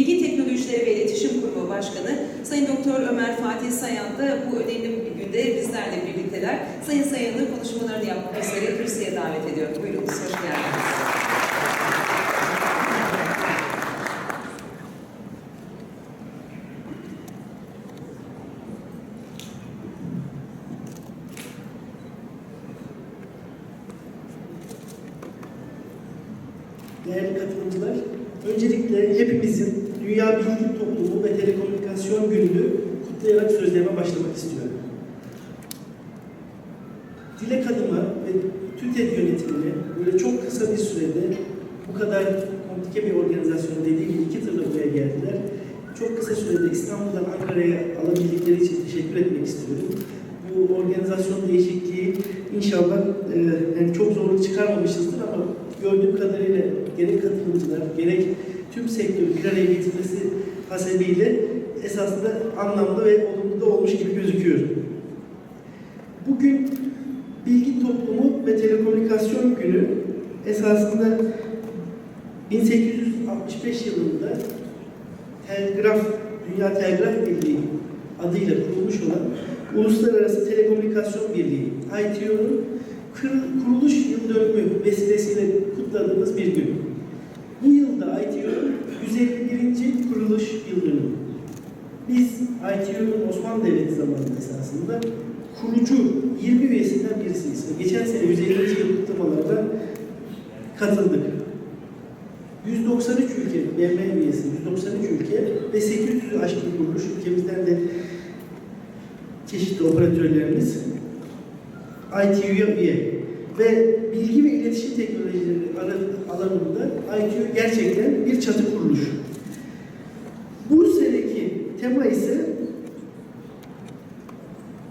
Bilgi Teknolojileri ve İletişim Kurumu Başkanı Sayın Doktor Ömer Fatih Sayan da bu önemli bir günde bizlerle birlikteler. Sayın Sayan'ı konuşmalarını yapmak üzere kürsüye davet ediyorum. Buyurunuz, hoş geldiniz. Değerli katılımcılar, öncelikle hepimizin Dünya Bilgi Toplumu ve Telekomünikasyon Günü'nü kutlayarak sözlerime başlamak istiyorum. Dilek Hanım'a ve TÜTED yönetimine böyle çok kısa bir sürede bu kadar komplike bir organizasyon dediği gibi iki tırla buraya geldiler. Çok kısa sürede İstanbul'dan Ankara'ya alabildikleri için teşekkür etmek istiyorum. Bu organizasyon değişikliği inşallah e, yani çok zorluk çıkarmamışızdır ama gördüğüm kadarıyla gerek katılımcılar, gerek tüm sektörü bir araya getirmesi hasebiyle esasında anlamlı ve olumlu da olmuş gibi gözüküyor. Bugün Bilgi Toplumu ve Telekomünikasyon Günü esasında 1865 yılında Telgraf, Dünya Telgraf Birliği adıyla kurulmuş olan Uluslararası Telekomünikasyon Birliği, ITU'nun kuruluş yıl dönümü vesilesiyle kutladığımız bir gün. Bu yılda ITU'nun 151. kuruluş yıl dönümü. Biz ITU'nun Osmanlı Devleti zamanında esasında kurucu 20 üyesinden birisiyiz. Geçen sene 150. yıl kutlamalarına katıldık. 193 ülke, BM üyesi 193 ülke ve 800'ü aşkın kuruluş ülkemizden de çeşitli operatörlerimiz ITU'ya üye ve bilgi ve iletişim teknolojileri alanında ITU gerçekten bir çatı kuruluş. Bu seneki tema ise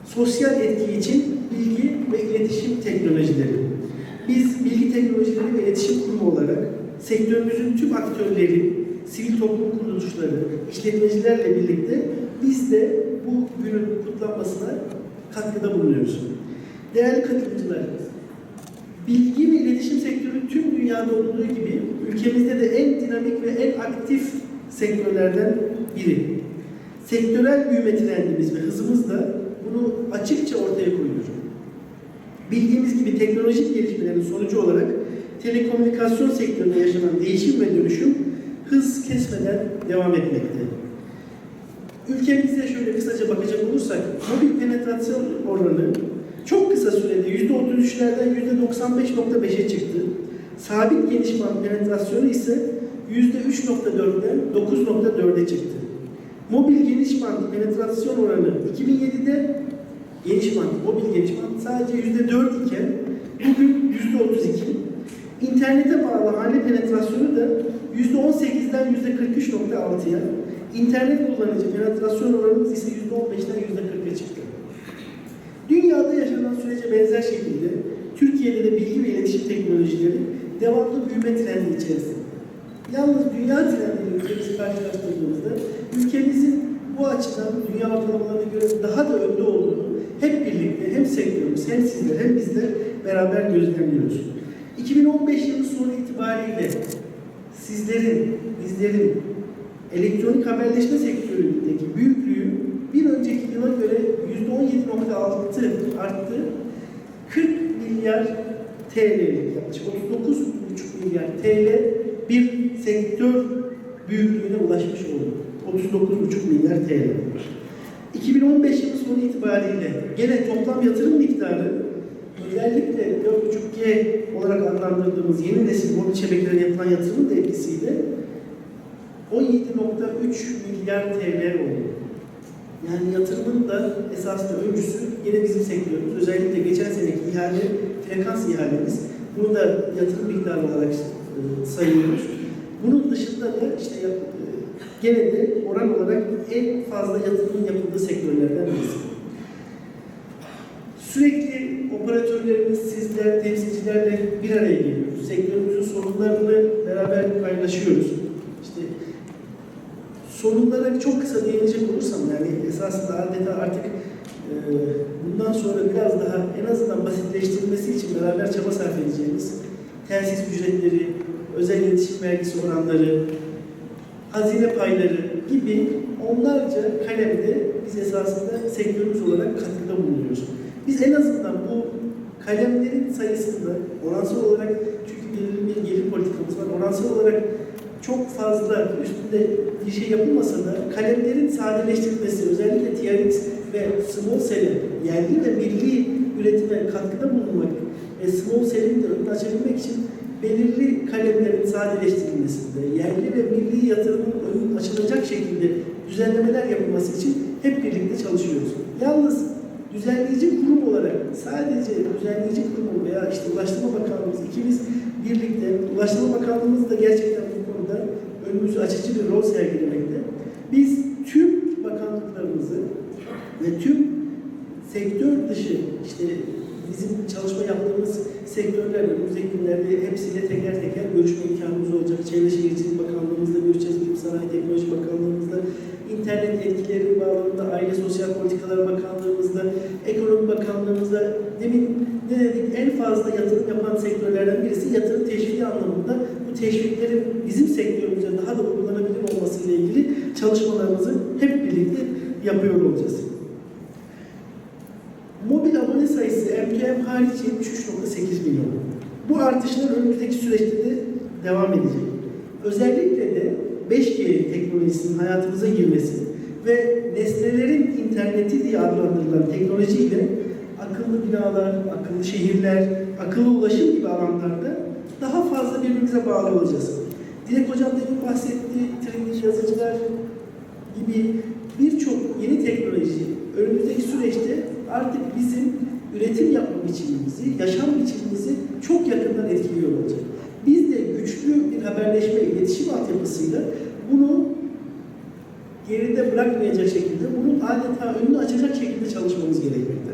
sosyal etki için bilgi ve iletişim teknolojileri. Biz bilgi teknolojileri ve iletişim kurumu olarak sektörümüzün tüm aktörleri, sivil toplum kuruluşları, işletmecilerle birlikte biz de bu günün kutlanmasına katkıda bulunuyoruz. Değerli katılımcılar, bilgi ve iletişim sektörü tüm dünyada olduğu gibi ülkemizde de en dinamik ve en aktif sektörlerden biri. Sektörel büyüme trendimiz ve hızımız da bunu açıkça ortaya koyuyor. Bildiğimiz gibi teknolojik gelişmelerin sonucu olarak telekomünikasyon sektöründe yaşanan değişim ve dönüşüm hız kesmeden devam etmekte. Ülkemizde şöyle kısaca bakacak olursak, mobil penetrasyon oranı çok kısa sürede %33'lerden %95.5'e çıktı. Sabit geniş penetrasyonu ise %3.4'den 9.4'e çıktı. Mobil geniş band penetrasyon oranı 2007'de geniş band, mobil geniş band sadece %4 iken bugün %32. İnternete bağlı hane penetrasyonu da %18'den %43.6'ya, internet kullanıcı penetrasyon oranımız ise %15'den %40'a çıktı. Dünyada yaşanan sürece benzer şekilde Türkiye'de de bilgi ve iletişim teknolojileri devamlı büyüme trendi içerisinde. Yalnız dünya trendiyle karşılaştırdığımızda ülkemizin bu açıdan dünya ortalamalarına göre daha da önde olduğunu hep birlikte hem sektörümüz hem sizler hem bizler beraber gözlemliyoruz. 2015 yılı sonu itibariyle sizlerin, bizlerin elektronik haberleşme sektöründeki büyüklüğü bir önceki yıla göre %17.6 arttı. 40 milyar TL, yaklaşık 39,5 milyar TL bir sektör büyüklüğüne ulaşmış oldu. 39,5 milyar TL. 2015 yılı sonu itibariyle gene toplam yatırım miktarı özellikle 4.5G olarak adlandırdığımız yeni nesil mobil şebekelere yapılan yatırımın da etkisiyle 17.3 milyar TL oldu. Yani yatırımın da esasında öncüsü yine bizim sektörümüz. Özellikle geçen seneki ihale, frekans ihalemiz. Bunu da yatırım miktarı olarak e, sayıyoruz. Bunun dışında da işte e, gene de oran olarak en fazla yatırımın yapıldığı sektörlerden birisi. Sürekli operatörlerimiz, sizler, temsilcilerle bir araya geliyoruz. Sektörümüzün sorunlarını beraber paylaşıyoruz. İşte sorunlara çok kısa değinecek olursam yani esasında adeta artık e, bundan sonra biraz daha en azından basitleştirilmesi için beraber çaba sarf edeceğimiz telsiz ücretleri, özel iletişim vergisi oranları, hazine payları gibi onlarca kalemde biz esasında sektörümüz olarak katkıda bulunuyoruz. Biz en azından bu kalemlerin sayısında oransal olarak çünkü belirli bir gelir politikamız var. Oransal olarak çok fazla üstünde bir şey yapılmasa da kalemlerin sadeleştirilmesi özellikle TRX ve small cell'e yerli ve milli üretime katkıda bulunmak ve small cell'in de önünü açabilmek için belirli kalemlerin sadeleştirilmesinde, yerli ve milli yatırımın önünün açılacak şekilde düzenlemeler yapılması için hep birlikte çalışıyoruz. Yalnız düzenleyici kurum olarak sadece düzenleyici kurum veya işte Ulaştırma Bakanlığımız ikimiz birlikte, Ulaştırma Bakanlığımız da gerçekten bu konuda önümüzü açıcı bir rol sergilemekte. Biz tüm bakanlıklarımızı ve tüm sektör dışı işte bizim çalışma yaptığımız sektörler önümüzdeki günlerde hepsiyle teker teker görüşme imkanımız olacak. Çevre Şehircilik Bakanlığımızla görüşeceğiz, Bilim Sanayi Teknoloji Bakanlığımızla, internet etkileri bağlamında Aile Sosyal Politikalar Bakanlığımızla, Ekonomi Bakanlığımızla demin ne dedik en fazla yatırım yapan sektörlerden birisi yatırım teşviki anlamında bu teşviklerin bizim sektörümüze daha da uygulanabilir olması ile ilgili çalışmalarımızı hep birlikte yapıyor olacağız. Mobil abone sayısı M2M hariç 73.8 milyon. Bu artışlar önümüzdeki süreçte de devam edecek. Özellikle de 5G teknolojisinin hayatımıza girmesi ve nesnelerin interneti diye adlandırılan teknolojiyle akıllı binalar, akıllı şehirler, akıllı ulaşım gibi alanlarda daha fazla birbirimize bağlı olacağız. Dilek Hocam demin bahsetti, trending yazıcılar gibi birçok yeni teknoloji önümüzdeki süreçte artık bizim üretim yapma biçimimizi, yaşam biçimimizi çok yakından etkiliyor olacak. Biz de güçlü bir haberleşme, iletişim altyapısıyla bunu geride bırakmayacak şekilde, bunun adeta önünü açacak şekilde çalışmamız gerekmekte.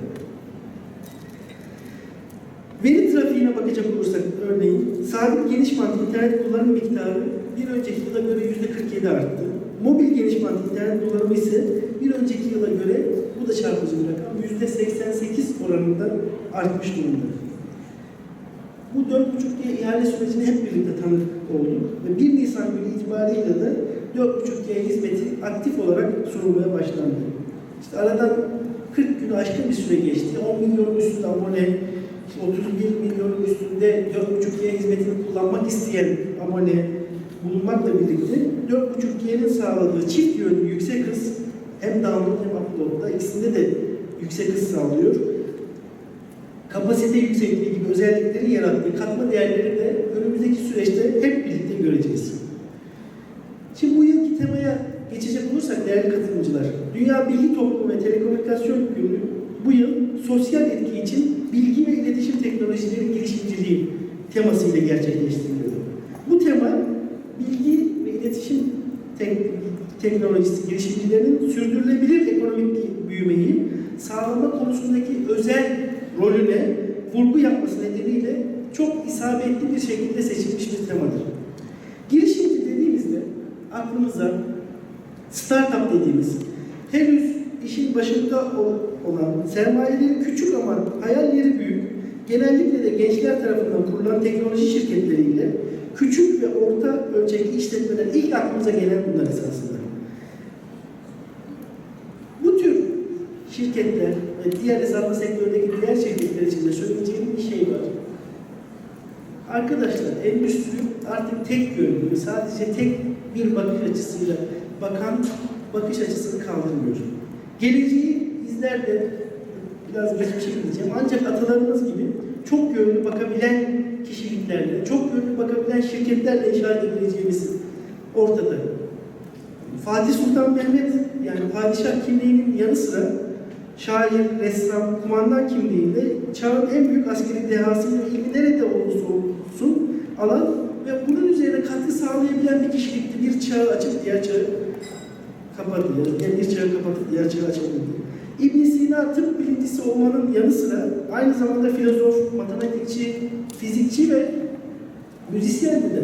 Veri trafiğine bakacak olursak örneğin sabit geniş bant internet kullanım miktarı bir önceki yıla göre yüzde 47 arttı. Mobil geniş bant internet kullanımı ise bir önceki yıla göre da çarpıcı bir rakam yüzde 88 oranında artmış durumda. Bu 4.5G ihale sürecine hep birlikte tanık olduk ve 1 Nisan günü itibariyle de 4.5G hizmeti aktif olarak sunulmaya başlandı. İşte aradan 40 gün aşkın bir süre geçti. 10 milyonun üstünde abone, 31 milyonun üstünde 4.5G hizmetini kullanmak isteyen abone bulunmakla birlikte 4.5G'nin sağladığı çift yönlü yüksek hız hem download hem upload'da ikisinde de yüksek hız sağlıyor. Kapasite yüksekliği gibi özellikleri yarattığı katma değerleri de önümüzdeki süreçte hep birlikte göreceğiz. Şimdi bu yılki temaya geçecek olursak değerli katılımcılar, Dünya Bilgi Toplumu ve Telekomünikasyon Günü bu yıl sosyal etki için bilgi ve iletişim teknolojileri girişimciliği temasıyla gerçekleştiriliyor. Bu tema bilgi ve iletişim tek, teknolojisi girişimcilerinin sürdürülebilir ekonomik büyümeyi sağlama konusundaki özel rolüne vurgu yapması nedeniyle çok isabetli bir şekilde seçilmiş bir temadır. Girişimci dediğimizde aklımıza startup dediğimiz henüz işin başında ol- olan sermayeleri küçük ama hayalleri büyük genellikle de gençler tarafından kurulan teknoloji şirketleriyle küçük ve orta ölçekli işletmeler ilk aklımıza gelen bunlar esasında. Bu tür şirketler ve diğer hesaplı sektördeki diğer şirketler için de söyleyeceğim bir şey var. Arkadaşlar endüstri artık tek yönlü, sadece tek bir bakış açısıyla bakan bakış açısını kaldırmıyor. Geleceği bizler de biraz geçmişe gideceğim ancak atalarımız gibi çok yönlü bakabilen kişiliklerle, çok yönlü bakabilen şirketlerle inşa edebileceğimiz ortada. Fatih Sultan Mehmet yani padişah kimliğinin yanı sıra şair, ressam, kumandan kimliğinde çağın en büyük askeri dehası ve ilmi nerede olursa olsun alan ve bunun üzerine katkı sağlayabilen bir kişilikti. Bir çağı açıp diğer çağı kapattı. Yani bir çağı kapatıp diğer çağı açabildi. ibn Sina tıp bilimcisi olmanın yanı sıra aynı zamanda filozof, matematikçi, fizikçi ve müzisyendi de.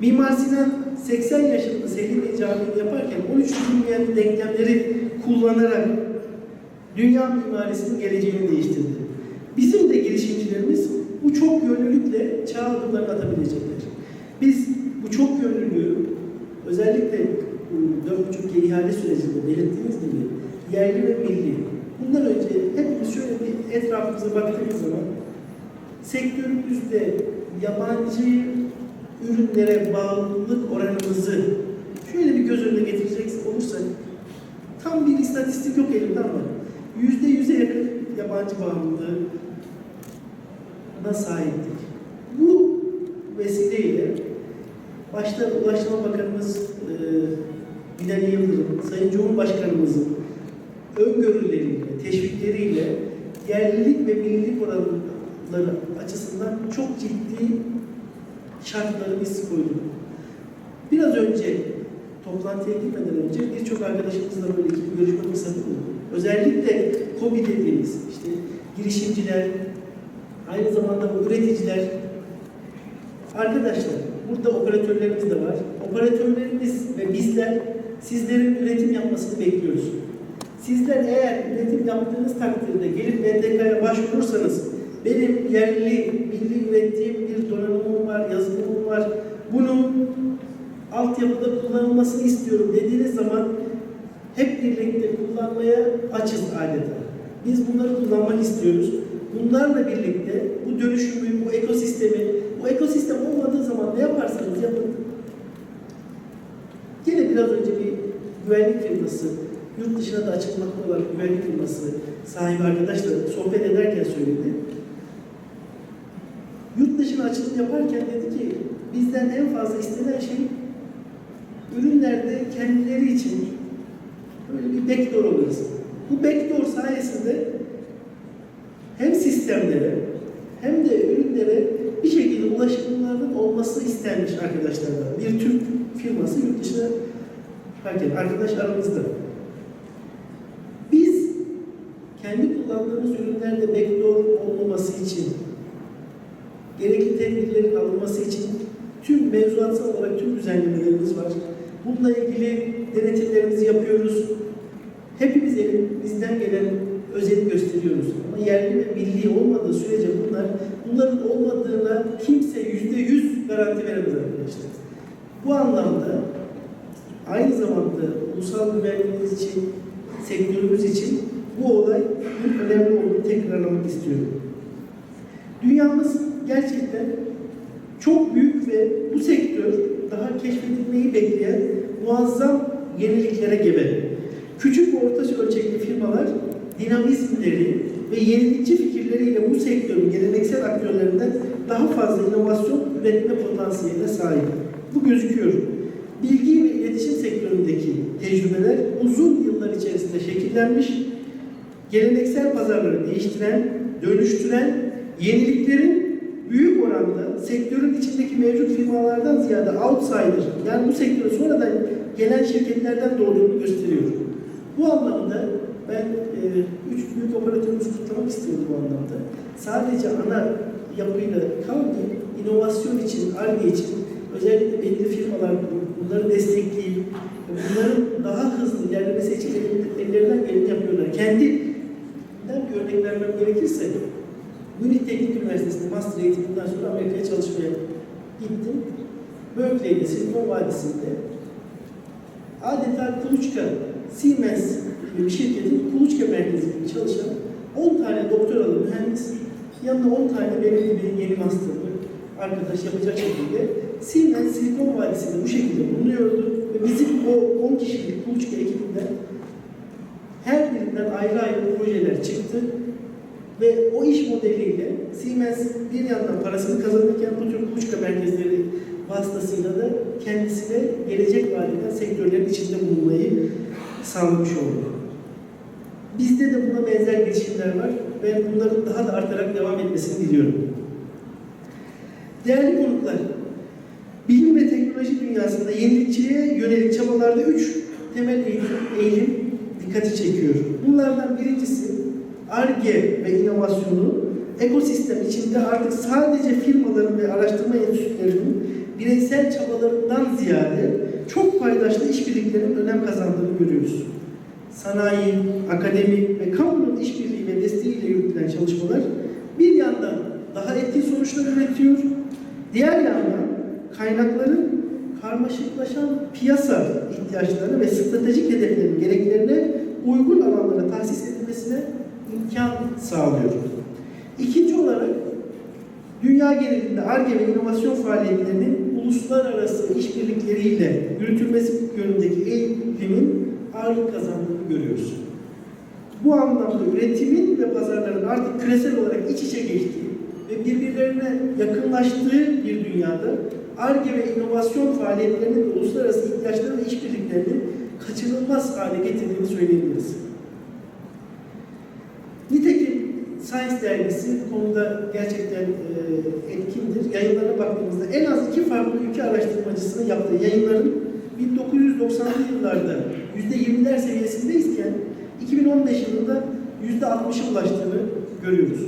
Mimar Sinan 80 yaşında Selimiye Camii'ni yaparken 13 bilinmeyen denklemleri kullanarak dünya mimarisinin geleceğini değiştirdi. Bizim de girişimcilerimiz bu çok yönlülükle çağ adımlarını atabilecekler. Biz bu çok yönlülüğü özellikle bu 4.5G ihale sürecinde belirttiğiniz gibi yerli ve milli. Bundan önce hepimiz şöyle bir etrafımıza baktığımız zaman sektörümüzde yabancı ürünlere bağlılık oranımızı şöyle bir göz önüne getirecek olursak tam bir istatistik yok elimde ama yüzde yüze yakın yabancı bağımlılığına sahiptik. Bu vesileyle başta Ulaştırma Bakanımız e, Binali Yıldırım, Sayın Cumhurbaşkanımızın öngörüleriyle, teşvikleriyle yerlilik ve millilik oranları açısından çok ciddi şartları biz koyduk. Biraz önce toplantıya gitmeden önce birçok arkadaşımızla böyle bir görüşme fırsatı bulduk. Özellikle KOBİ dediğimiz işte girişimciler, aynı zamanda üreticiler, arkadaşlar burada operatörlerimiz de var. Operatörlerimiz ve bizler sizlerin üretim yapmasını bekliyoruz. Sizler eğer üretim yaptığınız takdirde gelip BTK'ya başvurursanız benim yerli, milli ürettiğim bir donanımım var, yazılımım var. Bunun altyapıda kullanılmasını istiyorum dediğiniz zaman hep birlikte kullanmaya açız adeta. Biz bunları kullanmak istiyoruz. Bunlarla birlikte bu dönüşümü, bu ekosistemi, bu ekosistem olmadığı zaman ne yaparsanız yapın. Yine biraz önce bir güvenlik firması, yurt dışına da açılmakta olan güvenlik firması sahibi arkadaşla sohbet ederken söyledi. Yurt dışına açılım yaparken dedi ki bizden en fazla istenen şey ürünlerde kendileri için böyle bir backdoor oluruz. Bu backdoor sayesinde hem sistemlere hem de ürünlere bir şekilde ulaşımlarının olması istenmiş arkadaşlardan. Bir Türk firması yurt dışına çıkarken arkadaş aramızda. Biz kendi kullandığımız ürünlerde backdoor olmaması için gerekli tedbirlerin alınması için tüm mevzuatsal olarak tüm düzenlemelerimiz var. Bununla ilgili denetimlerimizi yapıyoruz. Hepimiz elimizden gelen özeni gösteriyoruz. Ama yerli ve milli olmadığı sürece bunlar, bunların olmadığına kimse yüzde yüz garanti veremez arkadaşlar. Bu anlamda aynı zamanda ulusal güvenliğimiz için, sektörümüz için bu olay önemli olduğunu tekrarlamak istiyorum. Dünyamız gerçekten çok büyük ve bu sektör daha keşfedilmeyi bekleyen muazzam yeniliklere gebe. Küçük ve orta ölçekli firmalar dinamizmleri ve yenilikçi fikirleriyle bu sektörün geleneksel aktörlerinden daha fazla inovasyon üretme potansiyeline sahip. Bu gözüküyor. Bilgi ve iletişim sektöründeki tecrübeler uzun yıllar içerisinde şekillenmiş, geleneksel pazarları değiştiren, dönüştüren, yeniliklerin büyük oranda sektörün içindeki mevcut firmalardan ziyade outsider, yani bu sektöre sonradan gelen şirketlerden doğduğunu gösteriyor. Bu anlamda ben e, üç büyük operatörümüzü kutlamak istiyorum bu anlamda. Sadece ana yapıyla kalmayıp inovasyon için, ARGE için özellikle belli firmalar bunları destekleyip bunların daha hızlı ilerlemesi için ellerinden geleni yapıyorlar. Kendinden bir örnek vermem gerekirse Münih Teknik Üniversitesi'nde master eğitiminden sonra Amerika'ya çalışmaya gittim. Berkeley'de, Silikon Vadisi'nde adeta kuluçka, Siemens gibi bir şirketin kuluçka merkezi gibi çalışan 10 tane doktoralı mühendis, yanında 10 tane benim gibi yeni masterlı arkadaş yapacak şekilde Siemens Silikon Vadisi'nde bu şekilde bulunuyordu ve bizim o 10 kişilik kuluçka ekibinden her birinden ayrı ayrı projeler çıktı ve o iş modeliyle Siemens bir yandan parasını kazanırken bu tür kuluçka merkezleri vasıtasıyla da kendisine gelecek vadeden sektörlerin içinde bulunmayı sağlamış oldu. Bizde de buna benzer girişimler var ve bunların daha da artarak devam etmesini diliyorum. Değerli konuklar, bilim ve teknoloji dünyasında yenilikçiye yönelik çabalarda üç temel eğilim, eğilim dikkati çekiyor. Bunlardan birincisi ARGE ve inovasyonu ekosistem içinde artık sadece firmaların ve araştırma enstitülerinin bireysel çabalarından ziyade çok paydaşlı işbirliklerinin önem kazandığını görüyoruz. Sanayi, akademi ve kamunun işbirliği ve desteğiyle yürütülen çalışmalar bir yandan daha etkin sonuçlar üretiyor, diğer yandan kaynakların karmaşıklaşan piyasa ihtiyaçlarına ve stratejik hedeflerin gereklerine uygun alanlara tahsis edilmesine imkan sağlıyor. İkinci olarak dünya genelinde ARGE ve inovasyon faaliyetlerinin uluslararası işbirlikleriyle yürütülmesi yönündeki eğilimin ağırlık kazandığını görüyoruz. Bu anlamda üretimin ve pazarların artık küresel olarak iç içe geçtiği ve birbirlerine yakınlaştığı bir dünyada ARGE ve inovasyon faaliyetlerinin uluslararası ihtiyaçların ve işbirliklerini kaçınılmaz hale getirdiğini söyleyebiliriz. Science dergisi bu konuda gerçekten e, etkindir. Yayınlarına baktığımızda en az iki farklı ülke araştırmacısının yaptığı yayınların 1990'lı yıllarda %20'ler seviyesindeyken 2015 yılında %60'a ulaştığını görüyoruz.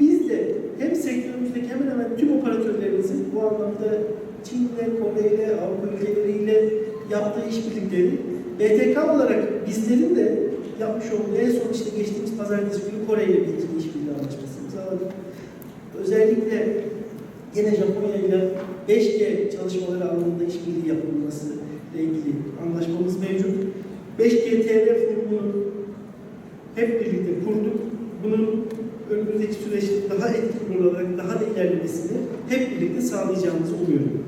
Biz de hem sektörümüzdeki hemen hemen tüm operatörlerimizin bu anlamda Çin'le, Kore'yle, Avrupa ülkeleriyle yaptığı işbirlikleri BTK olarak bizlerin de yapmış olduğu en son işte geçtiğimiz pazartesi günü Kore ile bir işbirliği anlaşması imzaladık. Özellikle yine Japonya ile 5G çalışmaları alanında işbirliği yapılması ile ilgili anlaşmamız mevcut. 5G TR forumunu hep birlikte kurduk. Bunun önümüzdeki süreçte daha etkili olarak daha da ilerlemesini hep birlikte sağlayacağımızı umuyorum.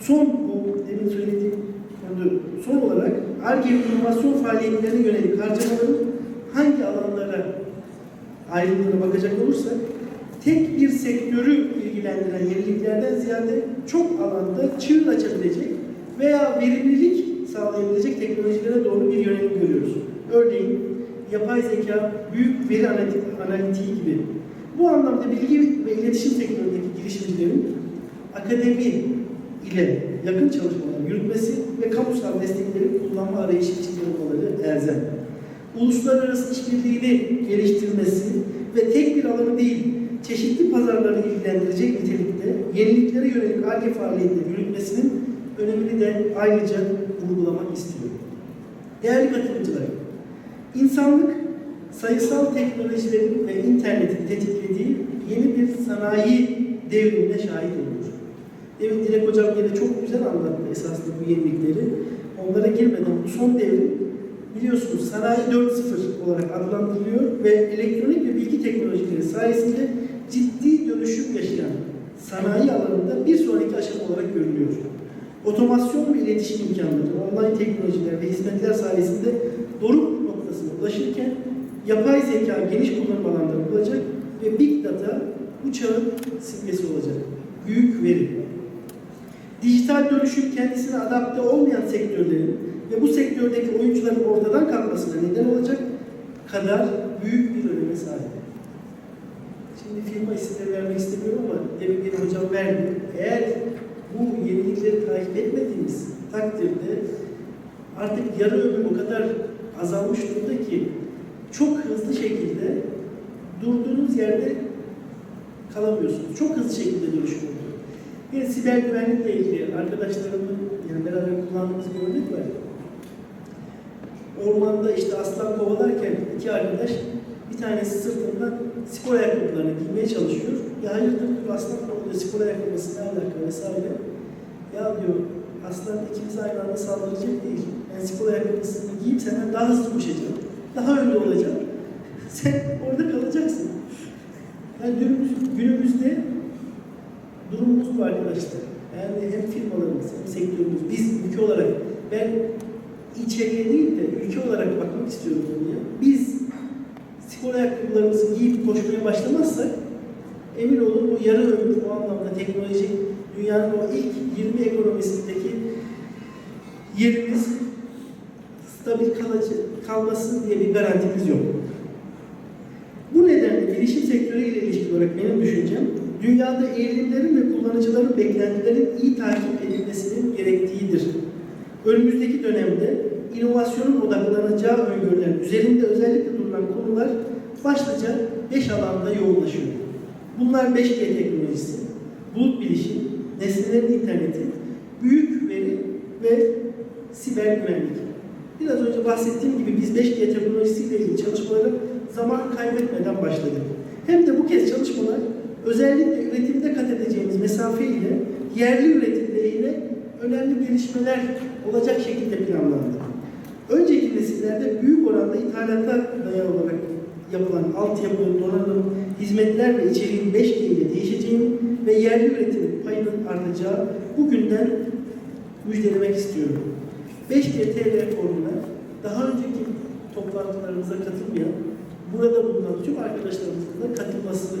Son bu demin söylediğim konu son olarak ARGE inovasyon faaliyetlerine yönelik harcamaların hangi alanlara ayrıldığına bakacak olursak tek bir sektörü ilgilendiren yeniliklerden ziyade çok alanda çığır açabilecek veya verimlilik sağlayabilecek teknolojilere doğru bir yönelim görüyoruz. Örneğin yapay zeka, büyük veri analitiği gibi. Bu anlamda bilgi ve iletişim sektöründeki girişimcilerin akademi ile yakın çalışmalar yürütmesi ve kamusal destekleri kullanma arayışı içinde olmaları elzem. Uluslararası işbirliğini geliştirmesi ve tek bir alanı değil, çeşitli pazarları ilgilendirecek nitelikte yeniliklere yönelik ARGE faaliyetleri yürütmesinin önemini de ayrıca vurgulamak istiyorum. Değerli katılımcılar, insanlık sayısal teknolojilerin ve internetin tetiklediği yeni bir sanayi devrimine şahit oluyor. Demin Dilek Hocam yine çok güzel anlattı esasında bu yenilikleri. Onlara girmeden bu son devrim biliyorsunuz sanayi 4.0 olarak adlandırılıyor ve elektronik ve bilgi teknolojileri sayesinde ciddi dönüşüm yaşayan sanayi alanında bir sonraki aşama olarak görülüyor. Otomasyon ve iletişim imkanları, online teknolojiler ve hizmetler sayesinde doruk noktasına ulaşırken yapay zeka geniş kullanım alanları olacak ve big data bu çağın simgesi olacak. Büyük veri. Dijital dönüşüm kendisine adapte olmayan sektörlerin ve bu sektördeki oyuncuların ortadan kalkmasına neden olacak kadar büyük bir öneme sahip. Şimdi firma isimleri vermek istemiyorum ama demin bir hocam verdi. Eğer bu yenilikleri takip etmediğimiz takdirde artık yarı ömür o kadar azalmış durumda ki çok hızlı şekilde durduğunuz yerde kalamıyorsunuz. Çok hızlı şekilde dönüşüm oluyor. Bir siber güvenlikle ilgili arkadaşlarımın yani beraber kullandığımız bir örnek var. Ormanda işte aslan kovalarken iki arkadaş bir tanesi sırtından spor ayakkabılarını giymeye çalışıyor. Ya hayırdır diyor aslan kovalıyor spor ayakkabısı ne alaka vesaire. Ya diyor aslan ikimiz aynı anda saldıracak değil. Ben spor ayakkabısını giyip senden daha hızlı koşacağım. Daha önde olacağım. Sen orada kalacaksın. Yani günümüz, günümüzde durumumuz bu arkadaşlar. Yani hem firmalarımız hem sektörümüz, biz ülke olarak ben içeriye değil de ülke olarak bakmak istiyorum konuya. Biz spor ayakkabılarımızı giyip koşmaya başlamazsak emin olun bu yarı ömür o anlamda teknoloji dünyanın o ilk 20 ekonomisindeki yerimiz stabil kalıcı, kalması diye bir garantimiz yok. Bu nedenle bilişim sektörü ile ilişkili olarak benim düşüncem, dünyada eğilimlerin ve kullanıcıların beklentilerin iyi takip edilmesinin gerektiğidir. Önümüzdeki dönemde inovasyonun odaklanacağı öngörülen üzerinde özellikle durulan konular başlıca 5 alanda yoğunlaşıyor. Bunlar 5G teknolojisi, bulut bilişim, nesnelerin interneti, büyük veri ve siber güvenlik. Biraz önce bahsettiğim gibi biz 5G teknolojisiyle ilgili çalışmalara zaman kaybetmeden başladık. Hem de bu kez çalışmalar özellikle üretimde kat edeceğimiz mesafe ile yerli üretim lehine önemli gelişmeler olacak şekilde planlandı. Önceki nesillerde büyük oranda ithalata dayalı olarak yapılan altyapı, donanım, hizmetler ve içeriğin 5G ile değişeceğini ve yerli üretimin payının artacağı bugünden müjdelemek istiyorum. 5G TV forumuna daha önceki toplantılarımıza katılmayan, burada bulunan tüm arkadaşlarımızın da katılması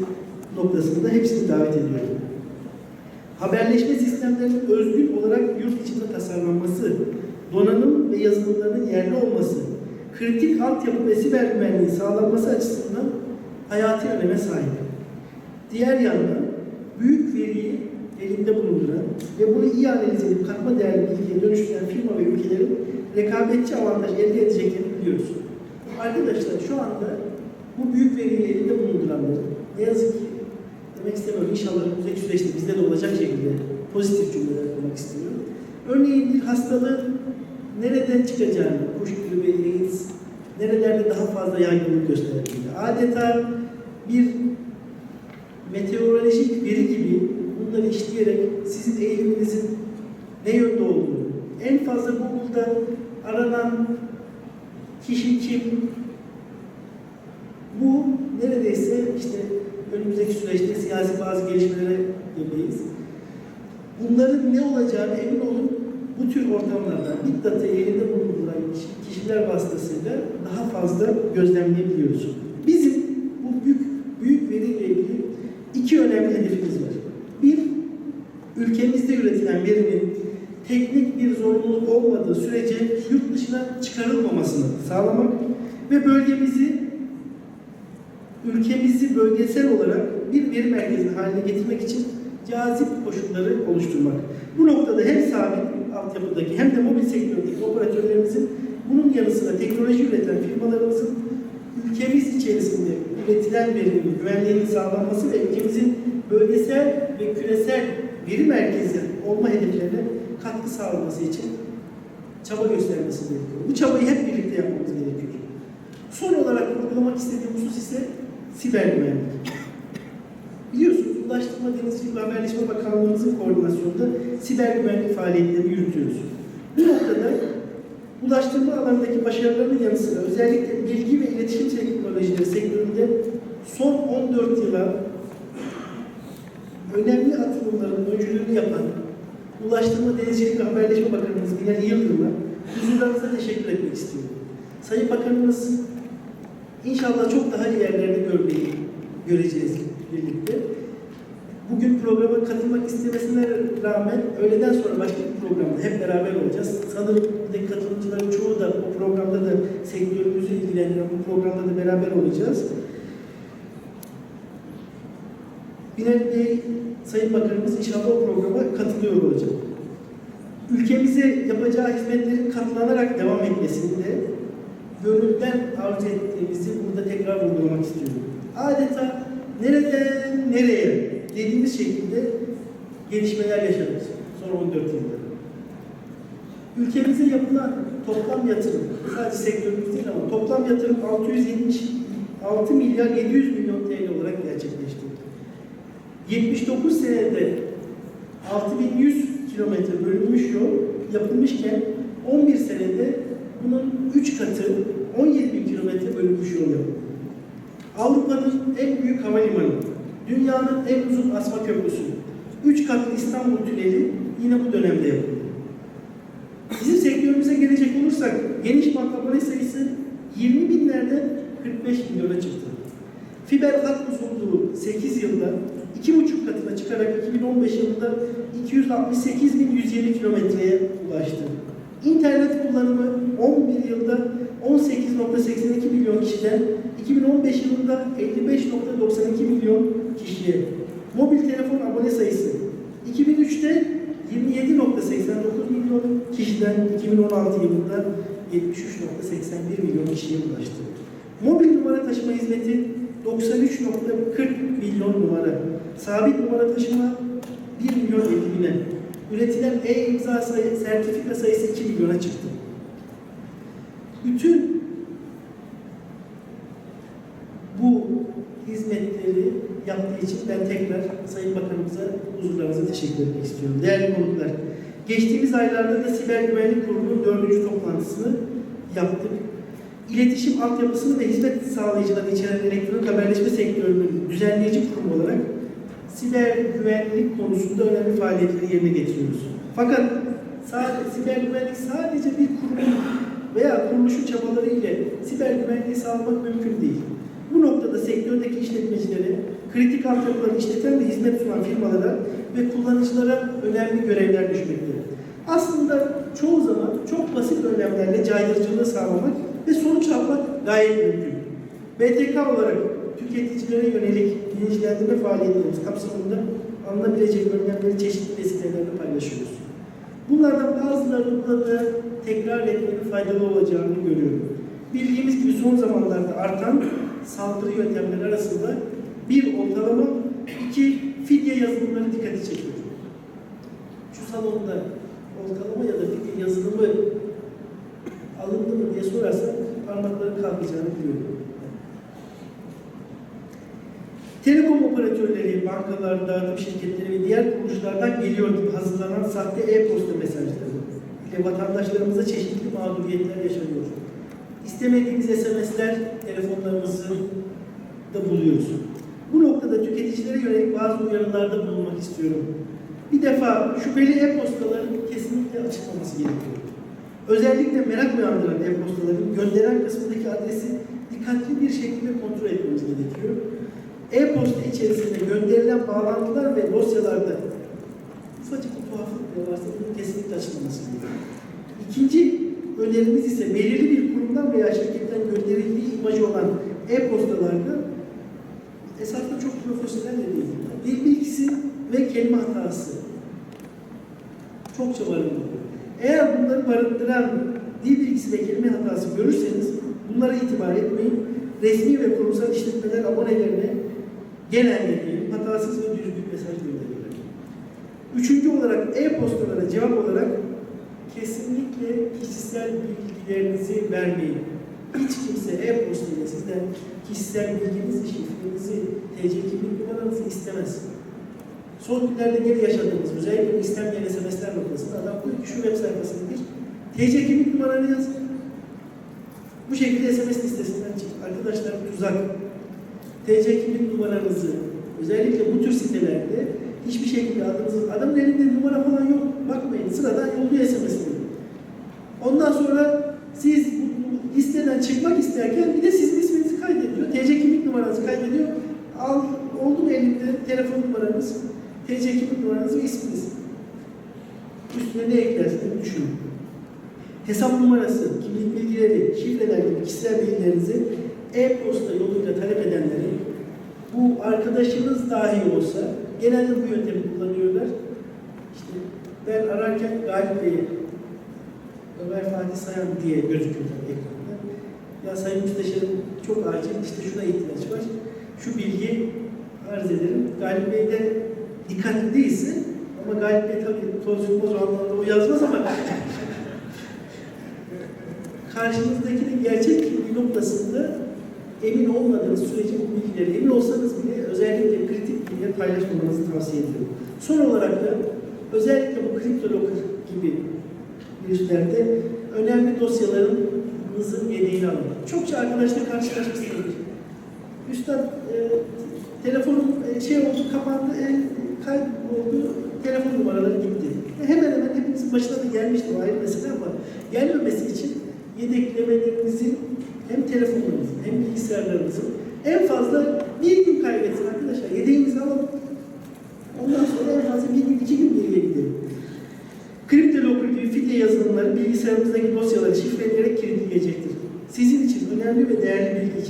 noktasında hepsini davet ediyorum. Haberleşme sistemlerinin özgün olarak yurt içinde tasarlanması, donanım ve yazılımlarının yerli olması, kritik altyapı ve siber güvenliği sağlanması açısından hayati öneme sahip. Diğer yandan büyük veriyi elinde bulunduran ve bunu iyi analiz edip katma değerli bilgiye dönüştüren firma ve ülkelerin rekabetçi avantaj elde edeceklerini biliyoruz. Arkadaşlar şu anda bu büyük veriyi elinde bulunduranların ne yazık ki demek istemiyorum inşallah önümüzdeki süreçte bizde de olacak şekilde pozitif cümleler kurmak istiyorum. Örneğin bir hastalığın nereden çıkacağını, kuş gribi, AIDS, nerelerde daha fazla yaygınlık gösterebilir. Adeta bir meteorolojik veri gibi bunları işleyerek sizin eğiliminizin ne yönde olduğunu, en fazla Google'da aranan kişi kim, bu neredeyse işte önümüzdeki süreçte siyasi bazı gelişmelere yapayız. Bunların ne olacağını emin olun bu tür ortamlarda Big Data elinde bulunduran kişi- kişiler vasıtasıyla daha fazla gözlemleyebiliyoruz. Bizim bu büyük, büyük veriyle ilgili iki önemli hedefimiz var. Bir, ülkemizde üretilen verinin teknik bir zorunluluk olmadığı sürece yurt dışına çıkarılmamasını sağlamak ve bölgemizi ülkemizi bölgesel olarak bir veri merkezi haline getirmek için cazip koşulları oluşturmak. Bu noktada hem sabit altyapıdaki hem de mobil sektördeki operatörlerimizin bunun yanı sıra teknoloji üreten firmalarımızın ülkemiz içerisinde üretilen verinin güvenliğinin sağlanması ve ülkemizin bölgesel ve küresel veri merkezi olma hedeflerine katkı sağlaması için çaba göstermesi gerekiyor. Bu çabayı hep birlikte yapmamız gerekiyor. Son olarak vurgulamak istediğim husus ise siber güvenlik. Biliyorsunuz Ulaştırma Denizcilik ve Haberleşme Bakanlığımızın koordinasyonunda siber güvenlik faaliyetlerini yürütüyoruz. Bu noktada ulaştırma alanındaki başarılarının yanı sıra özellikle bilgi ve iletişim teknolojileri sektöründe son 14 yıla önemli atılımların öncülüğünü yapan Ulaştırma Denizcilik ve Haberleşme Bakanımız Binali Yıldırım'a huzurlarınıza teşekkür etmek istiyorum. Sayın Bakanımız inşallah çok daha iyi yerlerde görmeyi göreceğiz birlikte. Bugün programa katılmak istemesine rağmen öğleden sonra başka bir programda hep beraber olacağız. Sanırım buradaki katılımcıların çoğu da o programda da sektörümüzü ilgilendiren bu programda da beraber olacağız. Binali Bey, Sayın Bakanımız inşallah o programa katılıyor olacak. Ülkemize yapacağı hizmetlerin katlanarak devam etmesinde gönülden arzu ettiğimizi burada tekrar vurgulamak istiyorum. Adeta nereden nereye dediğimiz şekilde gelişmeler yaşadık son 14 yılda. Ülkemize yapılan toplam yatırım, sadece sektörümüz değil ama toplam yatırım 676 milyar 700 milyon TL olarak gerçekleşti. 79 senede 6100 kilometre bölünmüş yol yapılmışken 11 senede bunun 3 katı 17 bin kilometre bölünmüş yol yapıldı. Avrupa'nın en büyük havalimanı, dünyanın en uzun asma köprüsü, 3 katlı İstanbul Tüneli yine bu dönemde yapıldı. Bizim sektörümüze gelecek olursak geniş abone sayısı 20 binlerden 45 milyona çıktı. Fiber hat uzunluğu 8 yılda 2,5 katına çıkarak 2015 yılında 268.107 kilometreye ulaştı. İnternet kullanımı 11 yılda 18.82 milyon kişiden 2015 yılında 55.92 milyon kişiye. Mobil telefon abone sayısı 2003'te 27.89 milyon kişiden 2016 yılında 73.81 milyon kişiye ulaştı. Mobil numara taşıma hizmeti 93.40 milyon numara. Sabit numara taşıma 1 milyon 50 bine. Üretilen e-imza sayı, sertifika sayısı 2 milyona çıktı. Bütün bu hizmetleri yaptığı için ben tekrar Sayın Bakanımıza huzurlarınıza teşekkür etmek istiyorum. Değerli konuklar, Geçtiğimiz aylarda da Siber Güvenlik Kurulu'nun dördüncü toplantısını yaptık. İletişim altyapısını ve hizmet sağlayıcıları içeren elektronik haberleşme sektörünün düzenleyici kurum olarak siber güvenlik konusunda önemli faaliyetleri yerine getiriyoruz. Fakat sadece siber güvenlik sadece bir kurumun veya kuruluşun çabaları ile siber güvenliği sağlamak mümkün değil. Bu noktada sektördeki işletmecilere, kritik altyapıları işleten ve hizmet sunan firmalara ve kullanıcılara önemli görevler düşmektedir. Aslında çoğu zaman çok basit önlemlerle caydırıcılığı sağlamak ve sonuç almak gayet mümkün. BTK olarak tüketicilere yönelik bilinçlendirme faaliyetlerimiz kapsamında alınabilecek önlemleri çeşitli vesilelerle paylaşıyoruz. Bunlardan bazılarını burada tekrar etmenin faydalı olacağını görüyorum. Bildiğimiz gibi son zamanlarda artan saldırı yöntemleri arasında bir ortalama, iki fidye yazılımları dikkati çekiyor. Şu salonda ortalama ya da fidye yazılımı alındı mı diye sorarsan parmakların kalkacağını biliyorum. Telekom operatörleri, bankalar, şirketleri ve diğer kuruluşlardan geliyor gibi hazırlanan sahte e-posta mesajları ile vatandaşlarımıza çeşitli mağduriyetler yaşanıyor. İstemediğimiz SMS'ler telefonlarımızı da buluyoruz. Bu noktada tüketicilere yönelik bazı uyarılarda bulunmak istiyorum. Bir defa şüpheli e-postaların kesinlikle açıklaması gerekiyor. Özellikle merak uyandıran e-postaların gönderen kısmındaki adresi dikkatli bir şekilde kontrol etmemiz gerekiyor. E-posta içerisinde gönderilen bağlantılar ve dosyalarda ufacık bir tuhaflık bile varsa bunun kesinlikle açıklaması gerekiyor. İkinci önerimiz ise belirli bir kurumdan veya şirketten gönderildiği imajı olan e-postalarda esasında çok profesyonel de değil. Dil bilgisi ve kelime hatası çokça barındırıyor. Eğer bunları barındıran dil bilgisi ve kelime hatası görürseniz bunlara itibar etmeyin. Resmi ve kurumsal işletmeler abonelerine genellikle hatasız ve düzgün mesaj gönderiyorlar. Üçüncü olarak e-postalara cevap olarak kesinlikle kişisel bilgilerinizi vermeyin. Hiç kimse e-posta sizden kişisel bilginizi, şifrenizi, TC kimlik numaranızı istemez. Son günlerde geri yaşadığımız özellikle istenmeyen SMS'ler noktasında adam diyor ki şu web sayfasına gir, TC kimlik numaranı yaz. Bu şekilde SMS listesinden çık. Arkadaşlar tuzak. TC kimlik numaranızı özellikle bu tür sitelerde hiçbir şekilde adınızın, adamın elinde numara falan yok. Bakmayın sıradan yolluyor SMS'leri. Ondan sonra siz bu listeden çıkmak isterken bir de sizin isminizi kaydediyor. TC kimlik numaranızı kaydediyor. Al, oldu mu elinde telefon numaranız, TC kimlik numaranız ve isminiz. Üstüne ne eklersiniz düşünün. Hesap numarası, kimlik bilgileri, şifreler gibi kişisel bilgilerinizi e-posta yoluyla talep edenleri bu arkadaşınız dahi olsa genelde bu yöntemi kullanıyorlar. İşte ben ararken Galip Bey'i Ömer Fatih Sayan diye gözüküyor ekranda. Ya Sayın Müsteşarım çok acil işte şuna ihtiyaç var. Şu bilgi arz ederim. Galip Bey de dikkatli değilse ama Galip Bey tabii toz yutmaz anlamda o yazmaz ama karşınızdaki de gerçek bir noktasında emin olmadığınız sürece bu bilgileri emin olsanız bile özellikle kritik bilgileri paylaşmamanızı tavsiye ediyorum. Son olarak da özellikle bu CryptoLocker gibi virüslerde önemli dosyalarınızın yedeğini alın. Çokça arkadaşla karşılaşmışsınızdır. Üstad e, telefonum e, şey oldu, kapandı, e, kayboldu, telefon numaraları gitti. E, hemen hemen hepimizin başına da gelmişti o ayrı mesele ama gelmemesi için yedeklemelerinizin hem telefonlarınızın hem bilgisayarlarınızın en fazla bir gün kaybetsin arkadaşlar. Yedeğimizi alalım. Ondan sonra en fazla bir gün, iki gün geriye gidelim. CryptoLocker gibi fidye yazılımları bilgisayarımızdaki dosyaları şifreleyerek kilitleyecektir. Sizin için önemli ve değerli bilgi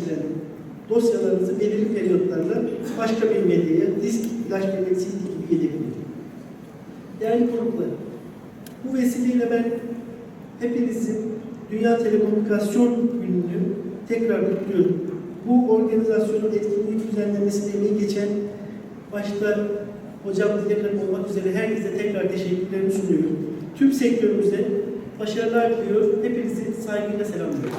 dosyalarınızı belirli periyotlarla başka bir medyaya, disk, flash bellek, CD gibi yedekleyin. Değerli konuklar, bu vesileyle ben hepinizin Dünya Telekomünikasyon Günü'nü tekrar kutluyorum. Bu organizasyonun etkinliği düzenlemesine emeği geçen başta hocam Dilek olmak üzere herkese tekrar teşekkürlerimi sunuyorum. Tüm sektörümüze başarılar diliyor. Hepinizi saygıyla selamlıyorum.